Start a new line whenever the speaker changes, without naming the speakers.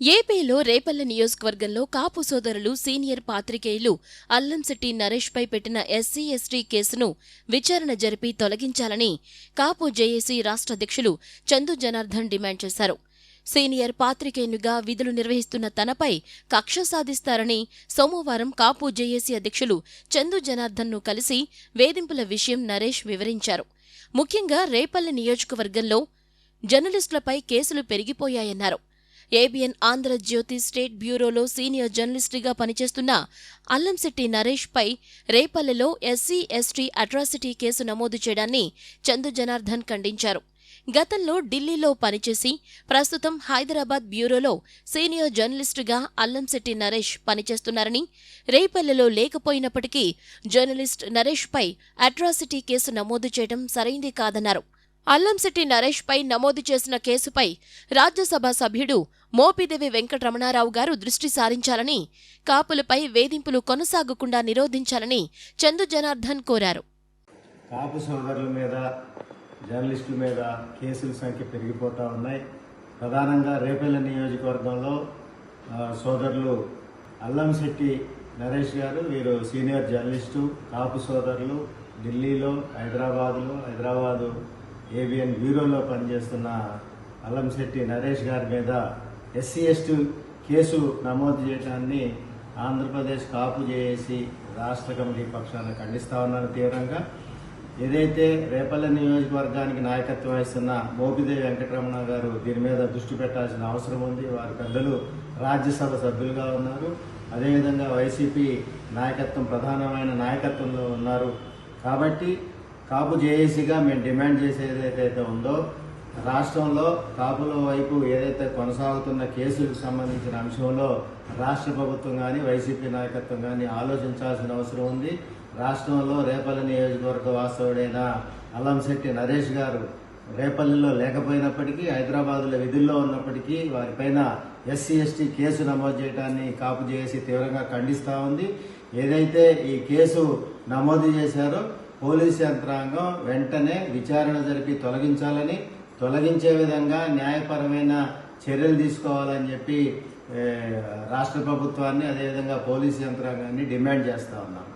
ఏపీలో రేపల్లె నియోజకవర్గంలో కాపు సోదరులు సీనియర్ పాత్రికేయులు అల్లంశెట్టి నరేష్పై పెట్టిన ఎస్సీ ఎస్టీ కేసును విచారణ జరిపి తొలగించాలని కాపు జేఏసీ రాష్ట్ర అధ్యక్షులు చందు జనార్దన్ డిమాండ్ చేశారు. సీనియర్ పాత్రికేయునిగా విధులు నిర్వహిస్తున్న తనపై కక్ష సాధిస్తారని సోమవారం కాపు జేఏసీ అధ్యక్షులు చందు జనార్దన్ను కలిసి వేధింపుల విషయం నరేష్ వివరించారు. ముఖ్యంగా రేపల్లె నియోజకవర్గంలో జర్నలిస్టులపై కేసులు పెరిగిపోయాయన్నారు. ఏబిఎన్ ఆంధ్రజ్యోతి స్టేట్ బ్యూరోలో సీనియర్ జర్నలిస్టుగా పనిచేస్తున్న అల్లంశెట్టి నరేష్ పై రేపల్లెలో ఎస్సీ ఎస్టీ అట్రాసిటీ కేసు నమోదు చేయడాన్ని చందు జనార్దన్ ఖండించారు. గతంలో ఢిల్లీలో పనిచేసి ప్రస్తుతం హైదరాబాద్ బ్యూరోలో సీనియర్ జర్నలిస్టుగా అల్లంశెట్టి నరేష్ పనిచేస్తున్నారని రేపల్లెలో లేకపోయినప్పటికీ జర్నలిస్ట్ నరేష్పై అట్రాసిటీ కేసు నమోదు చేయడం సరైంది కాదన్నారు. అల్లంశెట్టి నరేష్ పై నమోదు చేసిన కేసుపై రాజ్యసభ సభ్యుడు మోపిదేవి వెంకటరమణారావు గారు దృష్టి సారించాలని కాపులపై వేధింపులు కొనసాగకుండా నిరోధించాలని చందు జనార్దన్ కోరారు.
కాపు సోదరుల మీద జర్నలిస్టుల మీద కేసుల సంఖ్య పెరిగిపోతూ ఉన్నాయి. ప్రధానంగా రేపల్లె నియోజకవర్గంలో సోదరులు అల్లంశెట్టి నరేష్ గారు వీరు సీనియర్ జర్నలిస్టు కాపు సోదరులు ఢిల్లీలో హైదరాబాదులో హైదరాబాదు ఏబిఎన్ బ్యూరోలో పనిచేస్తున్న అల్లంశెట్టి నరేష్ గారి మీద ఎస్సీ ఎస్టీ కేసు నమోదు చేయడాన్ని ఆంధ్రప్రదేశ్ కాపు చేసి రాష్ట్ర కమిటీ పక్షాన ఖండిస్తా ఉన్నారు తీవ్రంగా. ఏదైతే రేపల్లె నియోజకవర్గానికి నాయకత్వం వహిస్తున్న మోపిదేవి వెంకటరమణ గారు దీని మీద దృష్టి పెట్టాల్సిన అవసరం ఉంది. వారి పెద్దలు రాజ్యసభ సభ్యులుగా ఉన్నారు. అదేవిధంగా వైసీపీ నాయకత్వం ప్రధానమైన నాయకత్వంలో ఉన్నారు. కాబట్టి కాపు జేఏసీగా మేము డిమాండ్ చేసేది ఏదైతే ఉందో రాష్ట్రంలో కాపుల వైపు ఏదైతే కొనసాగుతున్న కేసులకు సంబంధించిన అంశంలో రాష్ట్ర ప్రభుత్వం కానీ వైసీపీ నాయకత్వం కానీ ఆలోచించాల్సిన అవసరం ఉంది. రాష్ట్రంలో రేపల్లి నియోజకవర్గ వాస్తవుడైన అల్లంశెట్టి నరేష్ గారు రేపల్లిలో లేకపోయినప్పటికీ హైదరాబాద్లో విధుల్లో ఉన్నప్పటికీ వారిపైన ఎస్సీ ఎస్టీ కేసు నమోదు చేయడాన్ని కాపు చేసి తీవ్రంగా ఖండిస్తూ ఉంది. ఏదైతే ఈ కేసు నమోదు చేశారో పోలీసు యంత్రాంగం వెంటనే విచారణ జరిపి తొలగించాలని తొలగించే విధంగా న్యాయపరమైన చర్యలు తీసుకోవాలని చెప్పి రాష్ట్ర ప్రభుత్వాన్ని అదేవిధంగా పోలీసు యంత్రాంగాన్ని డిమాండ్ చేస్తూ ఉన్నాం.